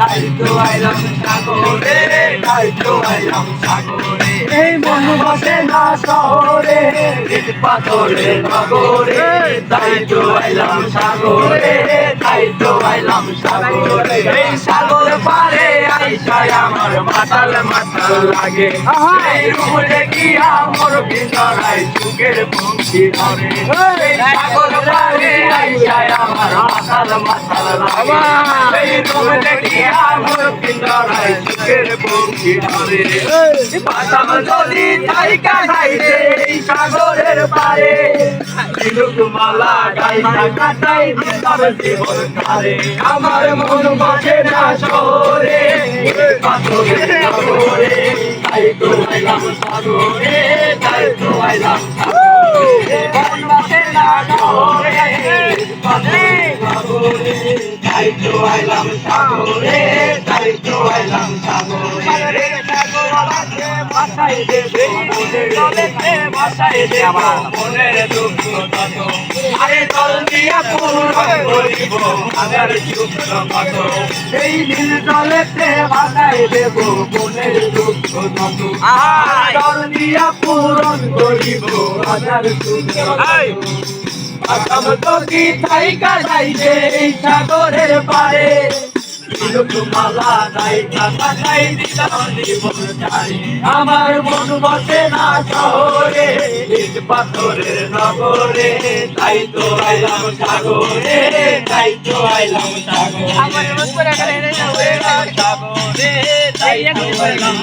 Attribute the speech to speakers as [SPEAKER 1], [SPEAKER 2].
[SPEAKER 1] তাই তো আইলাম সাগরে তাই তো আইলাম সাগরে
[SPEAKER 2] এই মন বসে না শহরে
[SPEAKER 1] ইট পাথরে নগরে তাই তো আইলাম সাগরে তাই তো আইলাম সাগরে এই সাগর আইসায় আমার মাতাল মাতাল লাগে! এই রুমে গিয়া মোর ভিতরায় চুকের পঙ্খি ধরে। সাগর পারে আইসায় আমার মাতাল মাতাল লাগে। এই রুমে গিয়া মোর ভিতরায় চুকের পঙ্খি ধরে। পাতাম যদি তাইকা গাইছে এই সাগরের পারে ঝিনুক মালা গাইছা কাটাই দিতাম জীবন ধারে আমার মন বসে না শহরে পাথরে আইলাম সাগরে তাই আইলাম ভাষাই দেবে দেবে মনের দুঃখ কত আরে জল দিয়া পূরণ করিব আমার দুঃখ কত এই নীল জলেতে ভাষাই দেব মনের দুঃখ কত আর দিয়া পূরণ করিব। আমার দুঃখ কত আকাম যদি থাইকা যাইবে এই সাগরের পারে আমার মন বসে না শহরে ইট পাথরের নগরে তাই তো আইলাম সাগরে তাই তো আইলাম সাগরে। তাই তো আইলাম